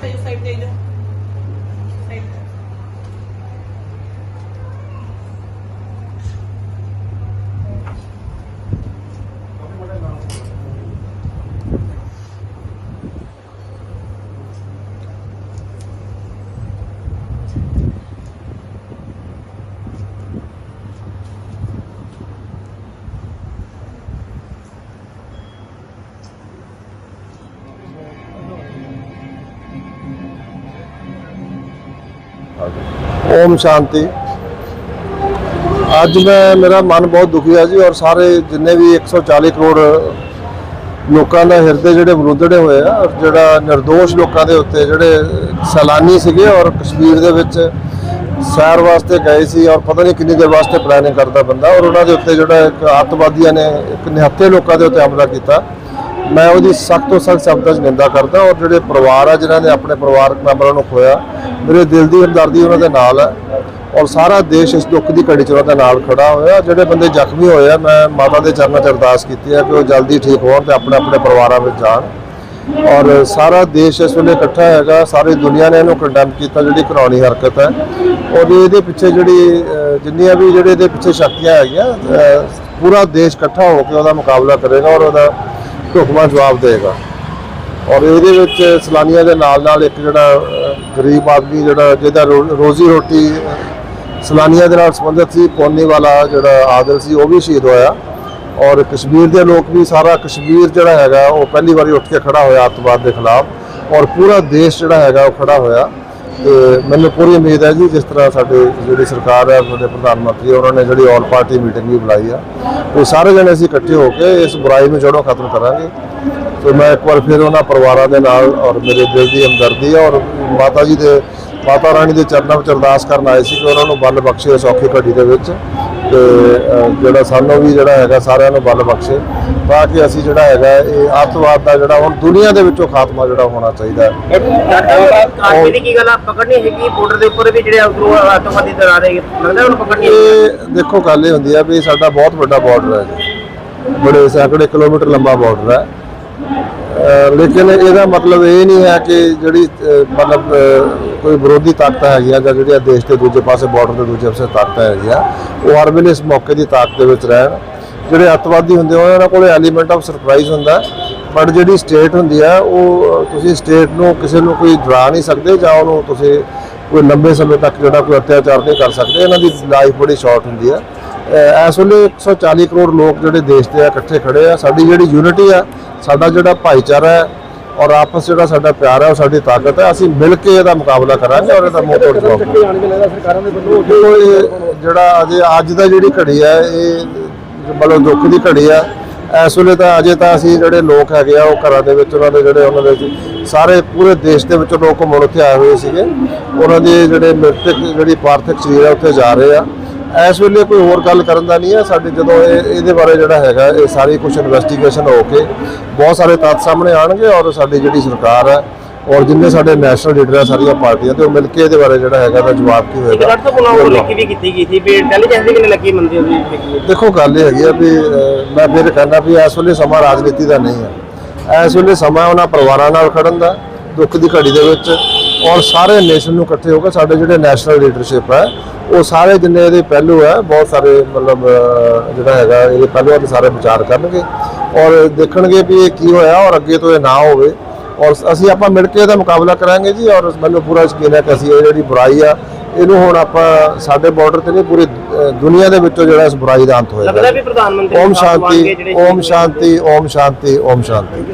kayo 5 day na. Om ਸ਼ਾਂਤੀ। ਅੱਜ ਮੈਂ, ਮੇਰਾ ਮਨ ਬਹੁਤ ਦੁਖੀ ਹੈ ਜੀ ਔਰ ਸਾਰੇ ਜਿੰਨੇ ਵੀ 140 ਕਰੋੜ ਲੋਕਾਂ ਦਾ ਹਿਰਦੇ ਜਿਹੜੇ ਮਰੁੱਦੜੇ ਹੋਏ ਆ ਔਰ ਜਿਹੜਾ નિર્ਦੋਸ਼ ਲੋਕਾਂ ਦੇ ਉੱਤੇ ਜਿਹੜੇ ਸੈਲਾਨੀ ਸੀਗੇ ਔਰ ਕਸ਼ਮੀਰ ਦੇ ਵਿੱਚ ਸੈਰ ਵਾਸਤੇ ਗਏ ਸੀ ਔਰ ਪਤਾ ਨਹੀਂ ਕਿੰਨੀ ਦੇਰ ਵਾਸਤੇ ਪਲੈਨਿੰਗ ਕਰਦਾ ਬੰਦਾ ਔਰ ਉਹਨਾਂ ਦੇ ਉੱਤੇ ਜਿਹੜਾ ਇੱਕ ਅੱਤਵਾਦੀਆਂ ਨੇ ਇੱਕ ਨਿਹੱਥੇ ਲੋਕਾਂ ਦੇ ਉੱਤੇ ਹਮਲਾ ਕੀਤਾ। ਮੈਂ ਉਹਦੀ ਸਖਤ ਤੋਂ ਸਖਤ ਸ਼ਬਦਾਂ 'ਚ ਨਿੰਦਾ ਕਰਦਾ ਔਰ ਜਿਹੜੇ ਪਰਿਵਾਰ ਆ, ਜਿਨ੍ਹਾਂ ਨੇ ਆਪਣੇ ਪਰਿਵਾਰਕ ਮੈਂਬਰਾਂ ਨੂੰ ਖੋਇਆ, ਮੇਰੇ ਦਿਲ ਦੀ ਹਮਦਰਦੀ ਉਹਨਾਂ ਦੇ ਨਾਲ ਹੈ ਔਰ ਸਾਰਾ ਦੇਸ਼ ਇਸ ਦੁੱਖ ਦੀ ਘੜੀ 'ਚ ਉਹਨਾਂ ਦੇ ਨਾਲ ਖੜਾ ਹੋਇਆ। ਜਿਹੜੇ ਬੰਦੇ ਜ਼ਖਮੀ ਹੋਏ ਆ, ਮੈਂ ਮਾਤਾ ਦੇ ਚਰਨਾਂ 'ਚ ਅਰਦਾਸ ਕੀਤੀ ਹੈ ਕਿ ਉਹ ਜਲਦੀ ਠੀਕ ਹੋਣ ਤੇ ਆਪਣੇ ਆਪਣੇ ਪਰਿਵਾਰਾਂ ਵਿੱਚ ਜਾਣ। ਔਰ ਸਾਰਾ ਦੇਸ਼ ਇਸ ਵੇਲੇ ਇਕੱਠਾ ਹੈਗਾ, ਸਾਰੀ ਦੁਨੀਆ ਨੇ ਇਹਨੂੰ ਕੰਡੈਮ ਕੀਤਾ, ਜਿਹੜੀ ਘਰਾਉਣੀ ਹਰਕਤ ਹੈ। ਔਰ ਇਹਦੇ ਪਿੱਛੇ ਜਿਹੜੀ ਜਿੰਨੀਆਂ ਵੀ ਜਿਹੜੇ ਇਹਦੇ ਪਿੱਛੇ ਸ਼ਕਤੀਆਂ ਹੈਗੀਆਂ ਪੂਰਾ ਦੇਸ਼ ਇਕੱਠਾ ਹੋ ਕੇ ਉਹਦਾ ਮੁਕਾਬਲਾ ਕਰੇਗਾ ਔਰ ਉਹਦਾ ਢੁਕਵਾਂ ਜਵਾਬ ਦੇਗਾ। ਔਰ ਇਹਦੇ ਵਿੱਚ ਸਲਾਨੀਆਂ ਦੇ ਨਾਲ ਨਾਲ ਇੱਕ ਜਿਹੜਾ ਗਰੀਬ ਆਦਮੀ ਜਿਹੜਾ ਜਿਹਦਾ ਰੋ- ਰੋਜ਼ੀ ਰੋਟੀ ਅਹ, ਸਲਾਨੀਆਂ ਦੇ ਨਾਲ ਸੰਬੰਧਿਤ ਸੀ ਪੋਨੀ ਵਾਲਾ ਜਿਹੜਾ ਆਦਰ ਸੀ ਉਹ ਵੀ ਸ਼ਹੀਦ ਹੋਇਆ। ਔਰ ਕਸ਼ਮੀਰ ਦੇ ਲੋਕ ਵੀ ਸਾਰਾ ਕਸ਼ਮੀਰ ਜਿਹੜਾ ਹੈਗਾ ਉਹ ਪਹਿਲੀ ਵਾਰੀ ਉੱਠ ਕੇ ਖੜਾ ਹੋਇਆ ਅੱਤਵਾਦ ਦੇ ਖਿਲਾਫ। ਔਰ ਪੂਰਾ ਦੇਸ਼ ਜਿਹੜਾ ਹੈਗਾ ਉਹ ਖੜਾ ਹੋਇਆ। ਤੇ ਮੈਨੂੰ ਪੂਰੀ ਉਮੀਦ ਹੈ ਜੀ ਜਿਸ ਤਰ੍ਹਾਂ ਸਾਡੇ ਜਿਹੜੀ ਸਰਕਾਰ ਹੈ, ਸਾਡੇ ਪ੍ਰਧਾਨ ਮੰਤਰੀ, ਉਹਨਾਂ ਨੇ ਜਿਹੜੀ ਆਲ ਪਾਰਟੀ ਮੀਟਿੰਗ ਵੀ ਬੁਲਾਈ ਆ, ਉਹ ਸਾਰੇ ਜਣੇ ਅਸੀਂ ਇਕੱਠੇ ਹੋ ਕੇ ਇਸ ਬੁਰਾਈ ਨੂੰ ਜੜੋਂ ਖਤਮ ਕਰਾਂਗੇ। ਤੇ ਮੈਂ ਇੱਕ ਵਾਰ ਫਿਰ ਉਹਨਾਂ ਪਰਿਵਾਰਾਂ ਦੇ ਨਾਲ ਔਰ ਮੇਰੇ ਦਿਲ ਦੀ ਹਮਦਰਦੀ ਹੈ ਔਰ ਮਾਤਾ ਜੀ ਦੇ, ਮਾਤਾ ਰਾਣੀ ਦੇ ਚਰਨਾਂ ਵਿੱਚ ਅਰਦਾਸ ਕਰਨ ਆਏ ਸੀ ਕਿ ਉਹਨਾਂ ਨੂੰ ਬਲ ਬਖਸ਼ੇ ਇਸ ਔਖੀ ਘੜੀ ਦੇ ਵਿੱਚ। ਤੇ ਜਿਹੜਾ ਸਾਨੂੰ ਵੀ ਜਿਹੜਾ ਹੈਗਾ ਸਾਰਿਆਂ ਨੂੰ ਬਲ ਬਖਸ਼ੇ ਤਾਂ ਕਿ ਅਸੀਂ ਜਿਹੜਾ ਹੈਗਾ ਇਹ ਅੱਤਵਾਦ ਦਾ ਜਿਹੜਾ ਹੁਣ ਦੁਨੀਆ ਦੇ ਵਿੱਚੋਂ ਖਾਤਮਾ ਜਿਹੜਾ ਹੋਣਾ ਚਾਹੀਦਾ ਹੈ। ਕਾਰਵਾਈ ਦੀ ਕੀ ਗੱਲ ਆ? ਪਕੜਨੀ ਹੈਗੀ ਬਾਰਡਰ ਦੇ ਉੱਪਰ ਵੀ ਜਿਹੜੇ ਉਗਰੂ ਆਤੰਕਵਾਦੀ ਦਰ ਆ ਰਹੇ ਲੱਗਦਾ ਉਹਨੂੰ ਪਕੜਨੀ ਹੈ ਇਹ ਦੇਖੋ ਗੱਲ ਇਹ ਹੁੰਦੀ ਹੈ ਵੀ ਸਾਡਾ ਬਹੁਤ ਵੱਡਾ ਬਾਰਡਰ ਹੈ ਜੀ। ਬੜੇ ਸੈਂਕੜੇ ਕਿਲੋਮੀਟਰ ਲੰਬਾ ਬਾਰਡਰ ਹੈ। ਲੇਕਿਨ ਇਹਦਾ ਮਤਲਬ ਇਹ ਨਹੀਂ ਹੈ ਕਿ ਜਿਹੜੀ ਮਤਲਬ ਕੋਈ ਵਿਰੋਧੀ ਤਾਕਤ ਹੈਗੀ ਆ ਜਾਂ ਜਿਹੜੀਆਂ ਦੇਸ਼ ਦੇ ਦੂਜੇ ਪਾਸੇ ਬਾਰਡਰ ਦੇ ਦੂਜੇ ਪਾਸੇ ਤਾਕਤ ਹੈਗੀ ਆ ਉਹ ਹਰ ਵੇਲੇ ਇਸ ਮੌਕੇ ਦੀ ਤਾਕਤ ਦੇ ਵਿੱਚ ਰਹਿਣ। ਜਿਹੜੇ ਅੱਤਵਾਦੀ ਹੁੰਦੇ ਉਹਨਾਂ ਕੋਲ ਐਲੀਮੈਂਟ ਆਫ ਸਰਪ੍ਰਾਈਜ਼ ਹੁੰਦਾ ਬਟ ਜਿਹੜੀ ਸਟੇਟ ਹੁੰਦੀ ਆ, ਉਹ ਤੁਸੀਂ ਸਟੇਟ ਨੂੰ ਕਿਸੇ ਨੂੰ ਕੋਈ ਡਰਾ ਨਹੀਂ ਸਕਦੇ ਜਾਂ ਉਹਨੂੰ ਤੁਸੀਂ ਕੋਈ ਲੰਬੇ ਸਮੇਂ ਤੱਕ ਜਿਹੜਾ ਕੋਈ ਅਤਿਆਚਾਰ ਨਹੀਂ ਕਰ ਸਕਦੇ, ਇਹਨਾਂ ਦੀ ਲਾਈਫ ਬੜੀ ਸ਼ਾਰਟ ਹੁੰਦੀ ਆ। ਇਸ ਵੇਲੇ 140 ਕਰੋੜ ਲੋਕ ਜਿਹੜੇ ਦੇਸ਼ ਦੇ ਆ ਇਕੱਠੇ ਖੜੇ ਆ। ਸਾਡੀ ਜਿਹੜੀ ਯੂਨਿਟੀ ਆ ਸਾਡਾ ਜਿਹੜਾ ਭਾਈਚਾਰਾ ਹੈ ਔਰ ਆਪਸ ਜਿਹੜਾ ਸਾਡਾ ਪਿਆਰ ਹੈ ਉਹ ਸਾਡੀ ਤਾਕਤ ਹੈ। ਅਸੀਂ ਮਿਲ ਕੇ ਇਹਦਾ ਮੁਕਾਬਲਾ ਕਰਾਂਗੇ ਔਰ ਇਹਦਾ ਮੂੰਹ ਤੋੜ ਜਵਾਬ ਜਿਹੜਾ ਅਜੇ ਅੱਜ ਦਾ ਜਿਹੜੀ ਘੜੀ ਹੈ ਇਹ ਮਤਲਬ ਦੁੱਖ ਦੀ ਘੜੀ ਆ। ਇਸ ਵੇਲੇ ਤਾਂ ਅਜੇ ਤਾਂ ਅਸੀਂ ਜਿਹੜੇ ਲੋਕ ਹੈਗੇ ਆ ਉਹ ਘਰਾਂ ਦੇ ਵਿੱਚ ਉਹਨਾਂ ਦੇ ਜਿਹੜੇ ਉਹਨਾਂ ਦੇ ਸਾਰੇ ਪੂਰੇ ਦੇਸ਼ ਦੇ ਵਿੱਚੋਂ ਲੋਕ ਘੁੰਮਣ ਉੱਥੇ ਆਏ ਹੋਏ ਸੀਗੇ। ਉਹਨਾਂ ਦੇ ਜਿਹੜੇ ਮ੍ਰਿਤਕ ਜਿਹੜੀ ਪਾਰਥਿਕ ਸਰੀਰ ਆ ਉੱਥੇ ਜਾ ਰਹੇ ਆ। ਇਸ ਵੇਲੇ ਕੋਈ ਹੋਰ ਗੱਲ ਕਰਨ ਦਾ ਨਹੀਂ ਹੈ। ਸਾਡੇ ਜਦੋਂ ਇਹ ਇਹਦੇ ਬਾਰੇ ਜਿਹੜਾ ਹੈਗਾ ਇਹ ਸਾਰੀ ਕੁਝ ਇਨਵੈਸਟੀਗੇਸ਼ਨ ਹੋ ਕੇ ਬਹੁਤ ਸਾਰੇ ਤੱਥ ਸਾਹਮਣੇ ਆਣਗੇ ਔਰ ਸਾਡੀ ਜਿਹੜੀ ਸਰਕਾਰ ਹੈ ਔਰ ਜਿੰਨੇ ਸਾਡੇ ਨੈਸ਼ਨਲ ਲੀਡਰ ਆ ਸਾਰੀਆਂ ਪਾਰਟੀਆਂ ਤੇ ਉਹ ਮਿਲ ਕੇ ਇਹਦੇ ਬਾਰੇ ਜਿਹੜਾ ਹੈਗਾ ਇਹਦਾ ਜਵਾਬ ਕੀ ਹੋਏਗਾ। ਲੜ ਤੋਂ ਪੁਲਾਉ ਲਿਖੀ ਵੀ ਕੀਤੀ ਗਈ ਸੀ ਵੀ ਇੰਟੈਲੀਜੈਂਸ ਦੀ ਕਿੰਨੇ ਲੱਗੀ ਮੰਦੀ ਉਹਦੀ ਲਿਖੀ ਹੈ। ਦੇਖੋ ਗੱਲ ਇਹ ਹੈਗੀ ਆ ਵੀ ਮੈਂ ਫਿਰ ਕਹਿੰਦਾ ਵੀ ਇਸ ਵੇਲੇ ਸਮਾਂ ਰਾਜਨੀਤੀ ਦਾ ਨਹੀਂ ਹੈ। ਇਸ ਵੇਲੇ ਸਮਾਂ ਉਹਨਾਂ ਪਰਿਵਾਰਾਂ ਨਾਲ ਖੜਨ ਦਾ ਦੁੱਖ ਦੀ ਘੜੀ ਦੇ ਵਿੱਚ ਔਰ ਸਾਰੇ ਨੇਸ਼ਨ ਨੂੰ ਇਕੱਠੇ ਹੋ ਕੇ ਸਾਡੇ ਜਿਹੜੇ ਨੈਸ਼ਨਲ ਲੀਡਰਸ਼ਿਪ ਹੈ ਉਹ ਸਾਰੇ ਜਿੰਨੇ ਇਹਦੇ ਪਹਿਲੂ ਹੈ ਬਹੁਤ ਸਾਰੇ ਮਤਲਬ ਜਿਹੜਾ ਹੈਗਾ ਇਹਦੇ ਪਹਿਲੂਆਂ ਤੇ ਸਾਰੇ ਵਿਚਾਰ ਕਰਨਗੇ ਔਰ ਦੇਖਣਗੇ ਵੀ ਇਹ ਕੀ ਹੋਇਆ ਔਰ ਅੱਗੇ ਤੋਂ ਇਹ ਨਾ ਹੋਵੇ। ਔਰ ਅਸੀਂ ਆਪਾਂ ਮਿਲ ਕੇ ਇਹਦਾ ਮੁਕਾਬਲਾ ਕਰਾਂਗੇ ਜੀ ਔਰ ਮੈਨੂੰ ਪੂਰਾ ਯਕੀਨ ਹੈ ਕਿ ਅਸੀਂ ਇਹ ਜਿਹੜੀ ਬੁਰਾਈ ਆ ਇਹਨੂੰ ਹੁਣ ਆਪਾਂ ਸਾਡੇ ਬਾਰਡਰ ਤੇ ਨਹੀਂ ਪੂਰੀ ਦੁਨੀਆ ਦੇ ਵਿੱਚੋਂ ਜਿਹੜਾ ਇਸ ਬੁਰਾਈ ਦਾ ਅੰਤ ਹੋਏਗਾ। ਲੱਗਦਾ ਵੀ ਪ੍ਰਧਾਨ ਮੰਤਰੀ ਓਮ ਸ਼ਾਂਤੀ ਓਮ ਸ਼ਾਂਤੀ ਓਮ ਸ਼ਾਂਤੀ ਓਮ ਸ਼ਾਂਤੀ।